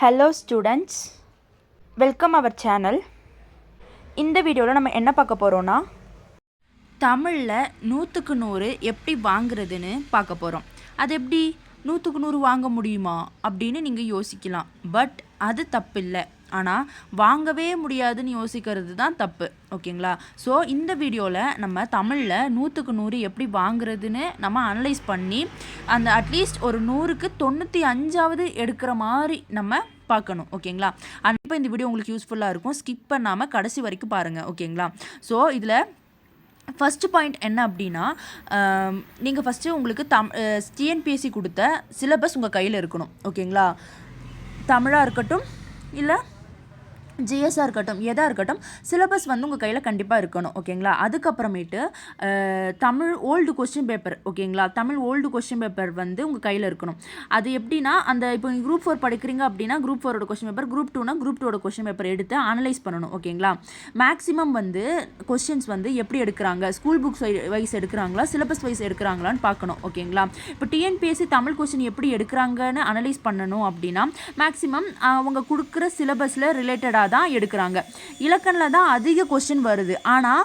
Hello students welcome our channel இந்த வீடியோவில் நம்ம என்ன பார்க்க போகிறோன்னா தமிழில் நூற்றுக்கு நூறு எப்படி வாங்குறதுன்னு பார்க்க போகிறோம் அது எப்படி? நூற்றுக்கு நூறு வாங்க முடியுமா? அப்படின்னு நீங்கள் யோசிக்கலாம். பட் அது தப்பு இல்லை ஆனால் வாங்கவே முடியாதுன்னு யோசிக்கிறது தான் தப்பு ஓகேங்களா? ஸோ இந்த வீடியோவில் நம்ம தமிழில் நூற்றுக்கு நூறு எப்படி வாங்குறதுன்னு நம்ம அனலைஸ் பண்ணி அந்த அட்லீஸ்ட் ஒரு நூறுக்கு தொண்ணூற்றி அஞ்சாவது எடுக்கிற மாதிரி நம்ம பார்க்கணும் ஓகேங்களா? இப்போ இந்த வீடியோ உங்களுக்கு யூஸ்ஃபுல்லாக இருக்கும். ஸ்கிப் பண்ணாமல் கடைசி வரைக்கும் பாருங்கள் ஓகேங்களா? ஸோ இதில் ஃபஸ்ட்டு பாயிண்ட் என்ன அப்படின்னா நீங்கள் ஃபஸ்ட்டு உங்களுக்கு தம் டிஎன்பிஎஸ்சி கொடுத்த சிலபஸ் உங்கள் கையில் இருக்கணும் ஓகேங்களா? தமிழாக இருக்கட்டும் இல்லை ஜிஎஸ்ஆர் இருக்கட்டும் எதாக இருக்கட்டும் சிலபஸ் வந்து உங்கள் கையில் கண்டிப்பாக இருக்கணும் ஓகேங்களா? அதுக்கப்புறமேட்டு தமிழ் ஓல்டு கொஸ்டின் பேப்பர் ஓகேங்களா? தமிழ் ஓல்டு கொஸ்டின் பேப்பர் வந்து உங்கள் கையில் இருக்கணும். அது எப்படின்னா அந்த இப்போ குரூப் ஃபோர் படிக்கிறீங்க அப்படின்னா குரூப் ஃபோரோட கொஸ்டின் பேப்பர் குரூப் டூனா குரூப் டூவோட கொஸ்டின் பேப்பர் எடுத்து அனலைஸ் பண்ணணும் ஓகேங்களா? மேக்ஸிமம் வந்து கொஸ்டின்ஸ் வந்து எப்படி எடுக்கிறாங்க? ஸ்கூல் புக்ஸ் வைஸ் எடுக்கிறாங்களா? சிலபஸ் வைஸ் எடுக்கிறாங்களான்னு பார்க்கணும் ஓகேங்களா? இப்போ டிஎன்பிஎஸ்சி தமிழ் கொஸ்டின் எப்படி எடுக்கிறாங்கன்னு அனலைஸ் பண்ணணும் அப்படின்னா மேக்ஸிமம் அவங்க கொடுக்குற சிலபஸில் ரிலேட்டடாக தான் எடுக்கிறாங்க. இலக்கணில் தான் அதிக கொஸ்டின் வருது. ஆனால்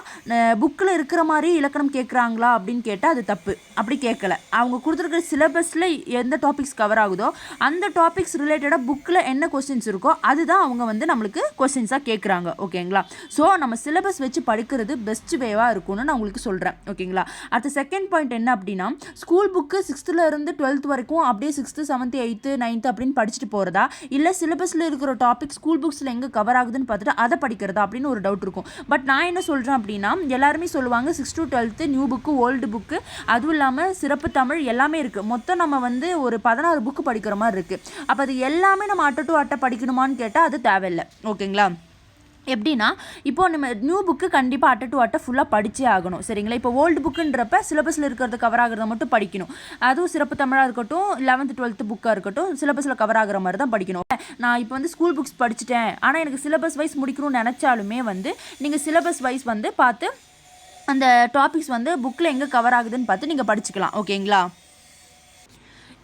புக்கில் இருக்கிற மாதிரி இலக்கணம் கேட்குறாங்களா அப்படின்னு கேட்டால் அது தப்பு. அப்படி கேட்கல. அவங்க கொடுத்துருக்குற சிலபஸில் எந்த டாபிக்ஸ் கவர் ஆகுதோ அந்த டாபிக்ஸ் ரிலேட்டடாக புக்கில் என்ன கொஸ்டின்ஸ் இருக்கோ அதுதான் அவங்க வந்து நம்மளுக்கு கொஸ்டின்ஸாக கேட்குறாங்க. ஓகேங்களா ஸோ நம்ம சிலபஸ் வச்சு படிக்கிறது பெஸ்ட் வேவாக இருக்கும்னு நான் உங்களுக்கு சொல்கிறேன் ஓகேங்களா அடுத்த செகண்ட் பாயிண்ட் என்ன அப்படின்னா ஸ்கூல் புக்கு சிக்ஸ்த்தில் இருந்து டுவெல்த் வரைக்கும் அப்படியே சிக்ஸ்த்து செவன்த்து எயித்து நைன்த்து அப்படின்னு படிச்சுட்டு போகிறதா இல்லை சிலபஸில் இருக்கிற டாபிக் ஸ்கூல் புக்ஸில் எங்கே கவர் ஆகுதுன்னு பார்த்துட்டு அதை படிக்கிறதா அப்படின்னு ஒரு டவுட் இருக்கும். பட் நான் என்ன சொல்கிறேன் அப்படின்னா எல்லாருமே சொல்லுவாங்க six to twelfth new book old book அதுவும் இல்லாமல் சிறப்பு தமிழ் எல்லாமே இருக்குது மொத்தம் நம்ம வந்து ஒரு பதினாறு புக்கு படிக்கிற மாதிரி இருக்குது அப்போ அது எல்லாமே நம்ம அட்டை டு அட்டை படிக்கணுமான்னு கேட்டால் அது தேவையில்லை. ஓகேங்களா? எப்படின்னா இப்போ நம்ம நியூ புக்கு கண்டிப்பாக அட்ட டு அட்டை ஃபுல்லாக படிச்சே ஆகணும் சரிங்களா? இப்போ ஓல்டு புக்குன்றப்ப சிலபஸில் இருக்கிறது கவர் ஆகிறத மட்டும் படிக்கணும். அதுவும் சிறப்பு தமிழாக இருக்கட்டும் லெவன்த்து டுவெல்த்து புக்காக இருக்கட்டும் சிலபஸில் கவர் ஆகிற மாதிரி தான் படிக்கணும். நான் இப்போ வந்து ஸ்கூல் புக்ஸ் படிச்சுட்டேன். ஆனால் எனக்கு சிலபஸ் வைஸ் முடிக்கணும்னு நினச்சாலுமே வந்து நீங்கள் சிலபஸ் வைஸ் வந்து பார்த்து அந்த டாபிக்ஸ் வந்து புக்கில் எங்கே கவர் ஆகுதுன்னு பார்த்து நீங்கள் படிச்சுக்கலாம் ஓகேங்களா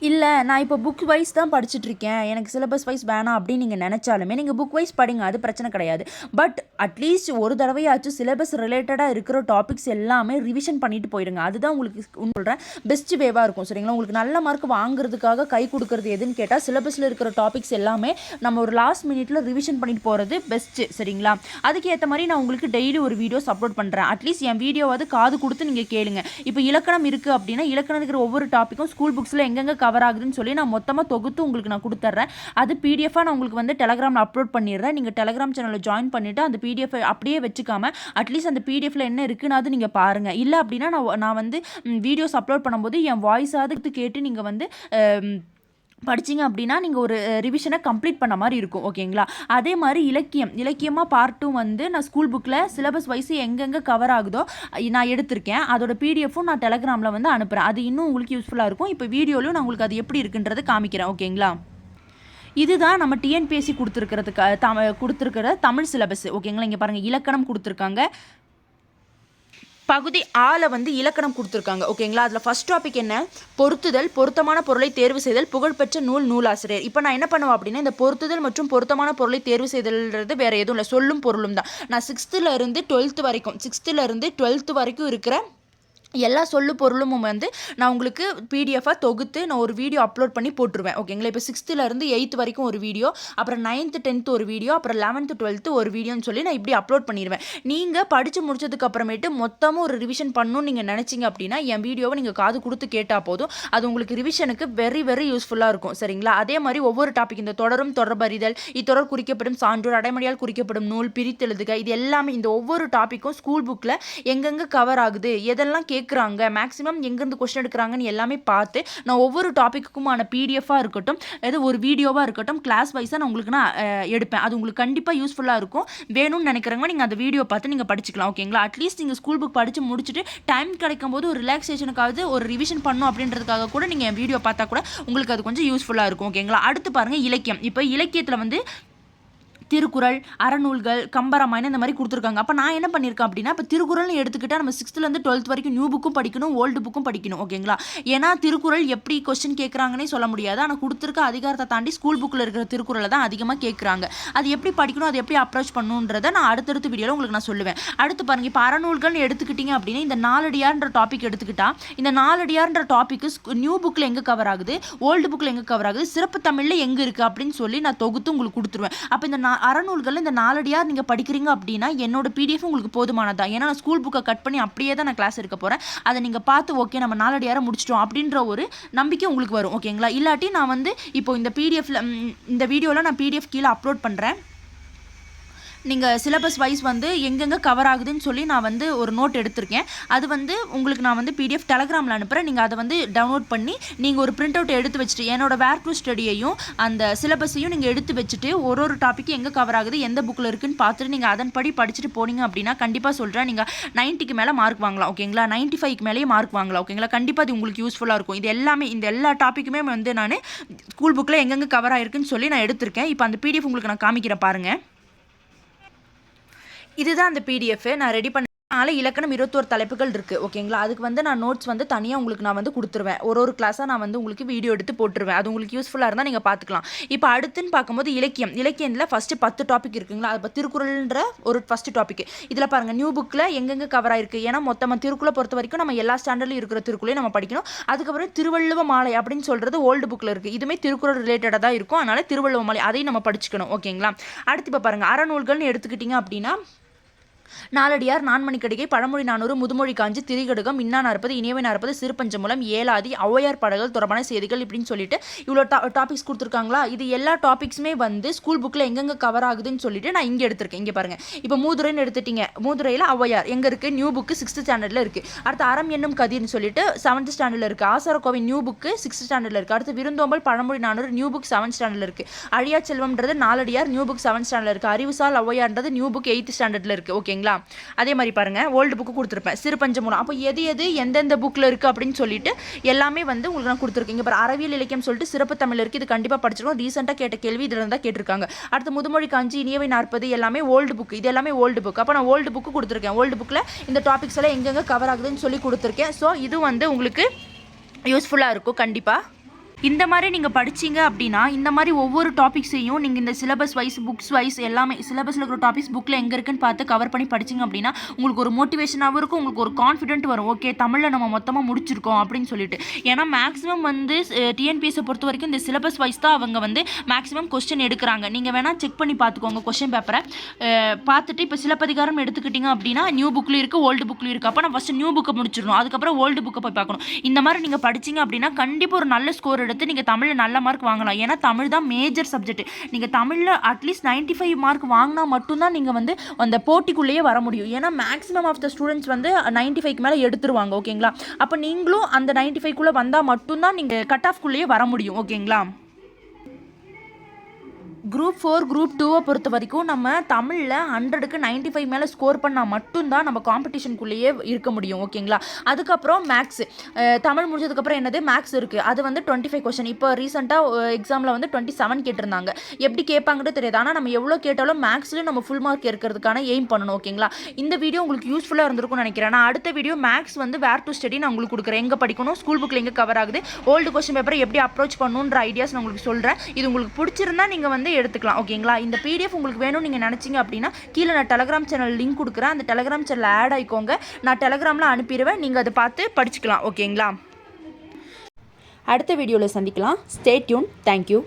இல்லை நான் இப்போ புக் வைஸ் தான் படிச்சுட்ருக்கேன். எனக்கு சிலபஸ் வைஸ் வேணாம் அப்படின்னு நீங்கள் நினச்சாலுமே நீங்கள் புக் வைஸ் படிங்க அது பிரச்சனை கிடையாது. பட் அட்லீஸ்ட் ஒரு தடவையாச்சும் சிலபஸ் ரிலேட்டடாக இருக்கிற டாபிக்ஸ் எல்லாமே ரிவிஷன் பண்ணிட்டு போயிடுங்க அதுதான் உங்களுக்கு சொல்கிறேன் பெஸ்ட் வேவாக இருக்கும் சரிங்களா? உங்களுக்கு நல்ல மார்க் வாங்குறதுக்காக கை கொடுக்குறது எதுன்னு கேட்டால் சிலபஸில் இருக்கிற டாபிக்ஸ் எல்லாமே நம்ம ஒரு லாஸ்ட் மினிட்ல ரிவிஷன் பண்ணிட்டு போகிறது பெஸ்ட்டு சரிங்களா? அதுக்கு ஏற்ற மாதிரி நான் உங்களுக்கு டெய்லி ஒரு வீடியோஸ் அப்லோட் பண்ணுறேன் அட்லீஸ்ட் என் வீடியோவாவது காது கொடுத்து நீங்கள் கேளுங்க. இப்போ இலக்கணம் இருக்குது அப்படின்னா இலக்கணம் இருக்கிற ஒவ்வொரு டாப்பிக்கும் ஸ்கூல் புக்ஸில் எங்கெங்கே கவர் ஆகுதுன்னு சொல்லி நான் மொத்தமாக தொகுத்து உங்களுக்கு நான் கொடுத்துட்றேன் அது பிடிஎஃபாக நான் உங்களுக்கு வந்து டெலகிராமில் அப்லோட் பண்ணிடுறேன். நீங்கள் டெலகிராம் சேனலில் ஜாயின் பண்ணிவிட்டு அந்த பிடிஎஃப் அப்படியே வச்சுக்காம அட்லீஸ்ட் அந்த பிடிஎஃப்ல என்ன இருக்குன்னு நீங்கள் பாருங்கள் இல்லை அப்படின்னா நான் நான் வந்து வீடியோஸ் அப்லோட் பண்ணும்போது என் வாய்ஸாவது கேட்டு நீங்கள் வந்து படிச்சீங்க அப்படின்னா நீங்கள் ஒரு ரிவிஷனை கம்ப்ளீட் பண்ண மாதிரி இருக்கும் ஓகேங்களா? அதே மாதிரி இலக்கியம். இலக்கியமாக பார்ட் டூ வந்து நான் ஸ்கூல் புக்கில் சிலபஸ் வைஸு எங்கெங்கே கவர் ஆகுதோ நான் எடுத்திருக்கேன். அதோட பிடிஎஃப்பும் நான் டெலகிராமில் வந்து அனுப்புகிறேன் அது இன்னும் உங்களுக்கு யூஸ்ஃபுல்லாக இருக்கும். இப்போ வீடியோலையும் நான் உங்களுக்கு அது எப்படி இருக்குன்றது காமிக்கிறேன் ஓகேங்களா? இதுதான் நம்ம டிஎன்பிஎஸ்சி கொடுத்துருக்கிறதுக்கு தம கொடுத்துருக்கிற தமிழ் சிலபஸ் ஓகேங்களா? இங்கே பாருங்கள் இலக்கணம் கொடுத்துருக்காங்க. பகுதி ஆல வந்து இலக்கணம் கொடுத்துருக்காங்க. ஓகேங்களா? அதில் ஃபர்ஸ்ட் டாபிக் என்ன? பொருத்துதல் பொருத்தமான பொருளை தேர்வு செய்தல் புகழ்பெற்ற நூல் நூலாசிரியர். இப்போ நான் என்ன பண்ணுவேன் அப்படின்னா இந்த பொருத்துதல் மற்றும் பொருத்தமான பொருளை தேர்வு செய்தல்ன்றது வேற எதுவும் இல்லை. சொல்லும் பொருளும் தான். நான் சிக்ஸ்த்துல இருந்து டுவெல்த்து வரைக்கும் சிக்ஸ்த்துல இருந்து டுவெல்த்து வரைக்கும் இருக்கிற எல்லா சொல்லு பொருளும் வந்து நான் உங்களுக்கு பிடிஎஃபாக தொகுத்து நான் ஒரு வீடியோ அப்லோட் பண்ணி போட்டுருவேன். ஓகேங்களா இப்போ சிக்ஸ்த்துலேருந்து எயித்து வரைக்கும் ஒரு வீடியோ அப்புறம் நைன்த்து டென்த்து ஒரு வீடியோ அப்புறம் லெவன்த்து டுவெல்த்து ஒரு வீடியோன்னு சொல்லி நான் இப்படி அப்லோட் பண்ணிடுவேன் நீங்கள் படித்து முடிச்சதுக்கு அப்புறமேட்டு மொத்தமும் ஒரு ரிவிஷன் பண்ணணும்னு நீங்கள் நினச்சிங்க அப்படின்னா என் வீடியோவை நீங்கள் காது கொடுத்து கேட்டால் போதும். அது உங்களுக்கு ரிவிஷனுக்கு வெரி வெரி யூஸ்ஃபுல்லாக இருக்கும். சரிங்களா? அதே மாதிரி ஒவ்வொரு டாபிக் இந்த தொடரும் தொடர்பறிதல் இத்தொடர் குறிக்கப்படும் சான்றோர் அடைமொழியால் குறிக்கப்படும் நூல் பிரித்தெழுதுக இது எல்லாமே இந்த ஒவ்வொரு டாப்பிக்கும் ஸ்கூல் புக்கில் எங்கெங்கே கவர் ஆகுது எதெல்லாம் கேட்குறாங்க மேக்ஸிமம் எங்கேருந்து கொஸ்டின் எடுக்கிறாங்கன்னு எல்லாமே பார்த்து நான் ஒவ்வொரு டாப்பிக்குமான பிடிஎஃபாக இருக்கட்டும் ஏதோ ஒரு வீடியோவாக இருக்கட்டும் கிளாஸ் வைஸாக நான் உங்களுக்கு நான் எடுப்பேன். அது உங்களுக்கு கண்டிப்பாக யூஸ்ஃபுல்லாக இருக்கும். வேணும்னு நினைக்கிறவங்க நீங்கள் அந்த வீடியோ பார்த்து நீங்கள் படிச்சுக்கலாம் ஓகேங்களா அட்லீஸ்ட் நீங்கள் ஸ்கூல் புக் படித்து முடிச்சுட்டு டைம் கிடைக்கும் போது ஒரு ரிலாக்ஸேஷனுக்காவது ஒரு ரிவிஷன் பண்ணும் அப்படின்றதுக்காக கூட நீங்கள் என் வீடியோ பார்த்தா கூட உங்களுக்கு அது கொஞ்சம் யூஸ்ஃபுல்லாக இருக்கும் ஓகேங்களா அடுத்து பாருங்கள் இலக்கியம். இப்போ இலக்கியத்தில் வந்து திருக்குறள் அறநூல்கள் கம்பராமாயணம் இந்த மாதிரி கொடுத்துருக்காங்க. அப்போ நான் என்ன பண்ணியிருக்கேன் அப்படின்னா இப்போ திருக்குறள்னு எடுத்துக்கிட்டால் நம்ம சிக்ஸ்த்துலேருந்து டுவெல்த் வரைக்கும் நியூ புக்கும் படிக்கணும் ஓல்டு புக்கும் படிக்கணும் ஓகேங்களா ஏன்னா திருக்குறள் எப்படி கொஸ்டின் கேட்குறாங்கன்னே சொல்ல முடியாது. ஆனால் கொடுத்துருக்க அதிகாரத்தை தாண்டி ஸ்கூல் புக்கில் இருக்கிற திருக்குறளை தான் அதிகமாக கேட்குறாங்க அது எப்படி படிக்கணும் அது எப்படி அப்ரோச் பண்ணணுன்றதை நான் அடுத்தடுத்த வீடியோவில் உங்களுக்கு நான் சொல்லுவேன். அடுத்து பாருங்க இப்போ அறநூல்கள்னு எடுத்துக்கிட்டிங்க அப்படின்னா இந்த நாலடியார்ன்ற டாபிக் எடுத்துக்கிட்டால் இந்த நாலடியார்ன்ற டாபிக் நியூ புக்கில் எங்கே கவர் ஆகுது? ஓல்டு புக்கில் எங்கே கவர் ஆகுது? சிறப்பு தமிழில் எங்கே இருக்குது அப்படின்னு சொல்லி நான் தொகுத்து உங்களுக்கு கொடுத்துருவேன். அப்போ இந்த நா அறநூல்கள் இந்த நாலடியார் நீங்கள் படிக்கிறீங்க அப்படின்னா என்னோட பிடிஎஃப் உங்களுக்கு போதுமானதா? ஏன்னா நான் ஸ்கூல் புக்கை கட் பண்ணி அப்படியே தான் நான் கிளாஸ் எடுக்க போகிறேன் அதை நீங்கள் பார்த்து ஓகே நம்ம நாலடியார முடிச்சிட்டோம் அப்படின்ற ஒரு நம்பிக்கை உங்களுக்கு வரும் ஓகேங்களா இல்லாட்டி நான் வந்து இப்போ இந்த பிடிஎஃப்ல இந்த வீடியோவில் நான் பிடிஎஃப் கீழே அப்லோட் பண்ணுறேன் நீங்கள் சிலபஸ் வைஸ் வந்து எங்கெங்கே கவர் ஆகுதுன்னு சொல்லி நான் வந்து ஒரு நோட் எடுத்திருக்கேன். அது வந்து உங்களுக்கு நான் வந்து பிடிஎஃப் டெலகிராமில் அனுப்புகிறேன் நீங்கள் அதை வந்து டவுன்லோட் பண்ணி நீங்கள் ஒரு பிரிண்ட் அவுட் எடுத்து வச்சுட்டு என்னோட வேர் டு ஸ்டடியையும் அந்த சிலபஸையும் நீங்கள் எடுத்து வச்சுட்டு ஒரு ஒரு டாப்பிக்கும் எங்கே கவர் ஆகுது எந்த புக்கில் இருக்குன்னு பார்த்துட்டு நீங்கள் அதன்படி படிச்சுட்டு போனீங்க அப்படின்னா கண்டிப்பாக சொல்கிறேன் நீங்கள் நைன்ட்டிக்கு மேலே மார்க் வாங்கலாம் ஓகேங்களா நைன்ட்டி ஃபைவ்க்கு மேலேயே மார்க் வாங்கலாம் ஓகேங்களா கண்டிப்பாக அது உங்களுக்கு யூஸ்ஃபுல்லாக இருக்கும். இது எல்லாமே இந்த எல்லா டாப்பிக்குமே வந்து நான் ஸ்கூல் புக்கில் எங்கெங்கே கவர் ஆயிருக்குன்னு சொல்லி நான் எடுத்திருக்கேன். இப்போ அந்த பிடிஎஃப் உங்களுக்கு நான் காமிக்கிறேன் பாருங்கள் இதுதான் அந்த பிடிஎஃப் நான் ரெடி பண்ண நாளை இலக்கணம் இருபத்தோரு தலைப்புகள் இருக்குது ஓகேங்களா அதுக்கு வந்து நான் நோட்ஸ் வந்து தனியாக உங்களுக்கு நான் வந்து கொடுத்துருவேன். ஒரு ஒரு கிளாஸாக நான் வந்து உங்களுக்கு வீடியோ எடுத்து போட்டுருவேன். அது உங்களுக்கு யூஸ்ஃபுல்லாக இருந்தால் நீங்கள் பார்த்துக்கலாம் இப்போ அடுத்துன்னு பார்க்கும்போது இலக்கியம். இலக்கியத்தில் ஃபஸ்ட்டு பத்து டாபிக் இருக்குங்களா? அது இப்போ திருக்குறள்ன்ற ஒரு ஃபஸ்ட்டு டாபிக் இதில் பாருங்கள் நியூ புக்கில் எங்கெங்கே கவர் ஆயிருக்கு? ஏன்னா மொத்தமாக திருக்குறளை பொறுத்த வரைக்கும் நம்ம எல்லா ஸ்டாண்டர்ட்லையும் இருக்கிற திருக்குறளையும் நம்ம படிக்கணும். அதுக்கப்புறம் திருவள்ளுவ மாலை அப்படின்னு சொல்கிறது ஓல்டு புக்கில் இருக்குது இதுவுமே திருக்குறள் ரிலேட்டடாக தான் இருக்கும். அதனால் திருவள்ளுவ மாலை அதையும் நம்ம படிச்சுக்கணும். ஓகேங்களா அடுத்து இப்போ பாருங்கள் அறநூல்கள்னு எடுத்துக்கிட்டிங்க அப்படின்னா நாலடியார் நான்மணிக்கடிகை பழமொழி நானூறு முதுமொழி காஞ்சி திரிகடுகம் இன்னா நாற்பது இனியவை நாற்பது சிறுபஞ்சமூலம் ஏலாதி ஔவையார் பாடல்கள் தொடர்பான செய்திகள் இப்படின்னு சொல்லிட்டு இவ்வளோ டா டாபிக்ஸ் கொடுத்துருக்காங்களா? இது எல்லா டாபிக்ஸுமே வந்து ஸ்கூல் புக்கில் எங்கெங்கே கவர் ஆகுதுன்னு சொல்லிட்டு நான் இங்கே எடுத்திருக்கேன். இங்கே பாருங்கள் இப்போ மூதுரைன்னு எடுத்துட்டீங்க. மூதுரையில் ஔவையார். எங்கே இருக்குது நியூ புக்கு சிக்ஸ்த் ஸ்டாண்டர்டில் இருக்குது அடுத்து அறம் என்னும் கதிர்னு சொல்லிட்டு செவன்த் ஸ்டாண்டர்டில் இருக்குது ஆசாரக்கோவை நியூ புக்கு சிக்ஸ்த் ஸ்டாண்டர்டில் இருக்குது அடுத்து விருந்தோம்பல் பழமொழி நானூறு நியூ புக் செவன்த் ஸ்டாண்டர்டில் இருக்குது அழியா செல்வம்ன்றது நாலடியார் நியூ புக் செவன்த் ஸ்டாண்டர்டில் இருக்குது அறிவுசால் ஔவையார்ன்றது நியூ புக் எயித் ஸ்டாண்டர்டில் இருக்குது ஓகேங்க சரிங்களா அதே மாதிரி பாருங்கள் ஓல்டு புக்கு கொடுத்துருப்பேன். சிறு பஞ்சமூலம். அப்போ எது எது எந்தெந்த புக்கில் இருக்குது அப்படின்னு சொல்லிட்டு எல்லாமே வந்து உங்களுக்கு நான் கொடுத்துருக்கேன். இங்கே பாரு அறிவியல் இலக்கியம் சொல்லிட்டு சிறப்பு தமிழ் இருக்குது இது கண்டிப்பாக படிச்சிருக்கோம். ரீசெண்டாக கேட்ட கேள்வி இதில் தான் கேட்டிருக்காங்க. அடுத்து முதுமொழி காஞ்சி இனியவை நாற்பது எல்லாமே ஓல்டு புக் இது எல்லாமே ஓல்டு புக் அப்போ நான் ஓல்டு புக்கு கொடுத்துருக்கேன். ஓல்டு புக்கில் இந்த டாபிக்ஸ் எல்லாம் எங்கெங்கே கவர் ஆகுதுன்னு சொல்லி கொடுத்துருக்கேன். ஸோ இது வந்து உங்களுக்கு யூஸ்ஃபுல்லாக இருக்கும். கண்டிப்பாக இந்த மாதிரி நீங்கள் படிச்சீங்க அப்படின்னா இந்த மாதிரி ஒவ்வொரு டாபிக்ஸையும் நீங்கள் இந்த சிலபஸ் வைஸ் புக்ஸ் வைஸ் எல்லாமே சிலபஸில் இருக்கிற டாபிக்ஸ் புக்கில் எங்கே இருக்குன்னு பார்த்து கவர் பண்ணி படிச்சீங்க அப்படின்னா உங்களுக்கு ஒரு மோட்டிவேஷனாகவும் இருக்கும் உங்களுக்கு ஒரு கான்ஃபிடென்ட் வரும். ஓகே தமிழில் நம்ம மொத்தமாக முடிச்சிருக்கோம் அப்படின்னு சொல்லிட்டு. ஏன்னா மேக்ஸிமம் வந்து டிஎன்பிஎஸ்ஸை பொறுத்த வரைக்கும் இந்த சிலபஸ் வைஸ் தான் அவங்க வந்து மேக்ஸிமம் கொஸ்டின் எடுக்கிறாங்க. நீங்கள் வேணால் செக் பண்ணி பார்த்துக்கோங்க கொஸ்டின் பேப்பரை பார்த்துட்டு இப்போ சிலப்பதிகாரம் எடுத்துக்கிட்டிங்க அப்படின்னா நியூ புக்லேயும் இருக்குது ஓல்டு புக்லேயும் இருக்குது அப்போ நான் ஃபஸ்ட்டு நியூ புக்கை முடிச்சிடணும். அதுக்கப்புறம் ஓல்டு புக்கை போய் பார்க்கணும். இந்த மாதிரி நீங்கள் படிச்சீங்க அப்படின்னா கண்டிப்பாக ஒரு நல்ல ஸ்கோர் எடுத்து நீங்கள் தமிழில் நல்ல மார்க் வாங்கலாம். ஏன்னா தமிழ் தான் மேஜர் சப்ஜெக்ட் நீங்கள் தமிழில் அட்லீஸ்ட் நைன்ட்டி ஃபைவ் மார்க் வாங்கினா மட்டும்தான் நீங்கள் வந்து அந்த போட்டிக்குள்ளேயே வர முடியும். ஏன்னா மேக்ஸிமம் ஆஃப் த ஸ்டூடெண்ட்ஸ் வந்து நைன்ட்டி ஃபைவ்க்கு மேலே எடுத்துருவாங்க ஓகேங்களா அப்போ நீங்களும் அந்த நைன்ட்டி ஃபைவ்க்குள்ளே வந்தால் மட்டும்தான் நீங்கள் கட் ஆஃப்குள்ளேயே வர முடியும் ஓகேங்களா குரூப் ஃபோர் குரூப் டூவை பொறுத்த வரைக்கும் நம்ம தமிழில் ஹண்ட்ரடுக்கு நைன்ட்டி ஃபைவ் மேலே ஸ்கோர் பண்ணால் மட்டும்தான் நம்ம காம்படிஷனுக்குள்ளேயே இருக்க முடியும் ஓகேங்களா அதுக்கப்புறம் மேக்ஸ் தமிழ் முடிஞ்சதுக்கப்புறம் என்னது? மேக்ஸ் இருக்குது அது வந்து டுவெண்ட்டி ஃபைவ் கொஷின் இப்போ ரீசெண்டாக எக்ஸாமில் வந்து டுவெண்ட்டி செவன் கேட்டிருந்தாங்க. எப்படி கேட்பாங்கன்னு தெரியாது. ஆனால் நம்ம எவ்வளோ கேட்டாலும் மேக்ஸ்லேயும் நம்ம ஃபுல் மார்க் இருக்கிறதுக்கான எய்ம் பண்ணணும் ஓகேங்களா இந்த வீடியோ உங்களுக்கு யூஸ்ஃபுல்லாக இருந்திருக்கும்னு நினைக்கிறேன். நான் அடுத்த வீடியோ மேக்ஸ் வந்து வேர் டு ஸ்டடி நான் உங்களுக்கு கொடுக்குறேன். எங்கே படிக்கணும்? ஸ்கூல் புக்கில் எங்கே கவர் ஆகுது? ஓல்டு கொஸ்டின் பேப்பரை எப்படி அப்ரோச் பண்ணணுன்ற ஐடியாஸ் நான் உங்களுக்கு சொல்கிறேன் இது உங்களுக்கு பிடிச்சிருந்தா நீங்கள் வந்து எடுத்துக்கலாம் ஓகேங்களா இந்த பிடிஎஃப் உங்களுக்கு வேணும் நீங்கள் நினச்சிங்க அப்படின்னா கீழே நான் டெலகிராம் சேனல் லிங்க் கொடுக்குறேன். அந்த டெலகிராம் சேனல் ஆட் ஆகிக்கோங்க நான் டெலகிராமில் அனுப்பிடுவேன். நீங்கள் அதை பார்த்து படிச்சுக்கலாம் ஓகேங்களா அடுத்த வீடியோவில் சந்திக்கலாம். Stay tune thank you